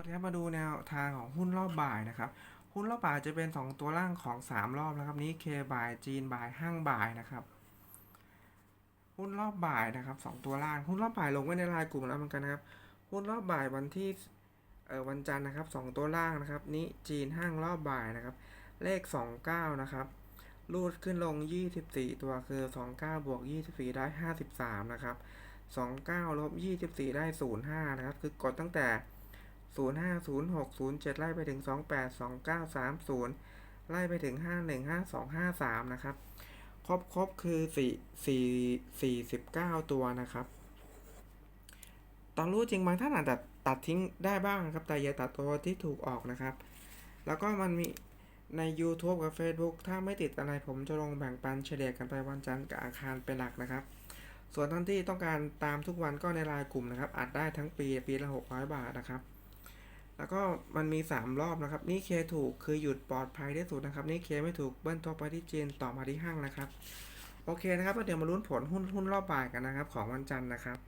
วัสดีครับมาดูแนวทางของหุ้นรอบบ่ายนะครับ หุ้นรอบบ่ายจะเป็น 2 ตัวล่างของ 3 รอบนะครับ นี้เคบ่ายจีนบ่ายห้างบ่ายนะครับ หุ้นรอบบ่ายนะครับ 2 ตัวล่าง หุ้นรอบบ่ายลงไว้ในรายกลุ่มแล้วเหมือนกันนะครับ หุ้นรอบบ่ายวันที่เอ่อวันจันทร์นะครับ 2 ตัวล่างนะครับ นี้จีนห้างรอบบ่ายนะครับ เลข 29 นะครับ รูดขึ้นลง 24 ตัวคือ 29บวก24 ได้ 53 นะครับ 29ลบ24 ได้ 05 นะครับ คือกดตั้งแต่ 05 06 07 ไล่ไปถึง 28 29 30 ไล่ไปถึง 51 52 53 นะครับ ครบครบคือ4 4 49 ตัวนะครับตอนรู้จริงบางท่านอาจจะตัดทิ้งได้บ้างครับ แต่อย่าตัดตัวที่ถูกออกนะครับ แล้วก็มันมีใน YouTube กับ Facebook ถ้าไม่ติดอะไรผมจะลงแบ่งปันเฉลี่ยกันไปวันจันทร์กับอาคารเป็นหลักนะครับ ส่วนท่านที่ต้องการตามทุกวันก็ในรายกลุ่มนะครับอัดได้ทั้งปีปีละ 600 บาทนะครับ แล้วก็มันมี 3 รอบนะครับ นี่เคถูกคือหยุดปลอดภัยได้สุดนะครับ นี่เคไม่ถูกเบิ้ลทัวไปที่จีนต่อมาที่ห้างนะครับ โอเคนะครับแล้วเดี๋ยวมาลุ้นผลหุ้นหุ้นรอบบ่ายกันนะครับ ของวันจันทร์นะครับ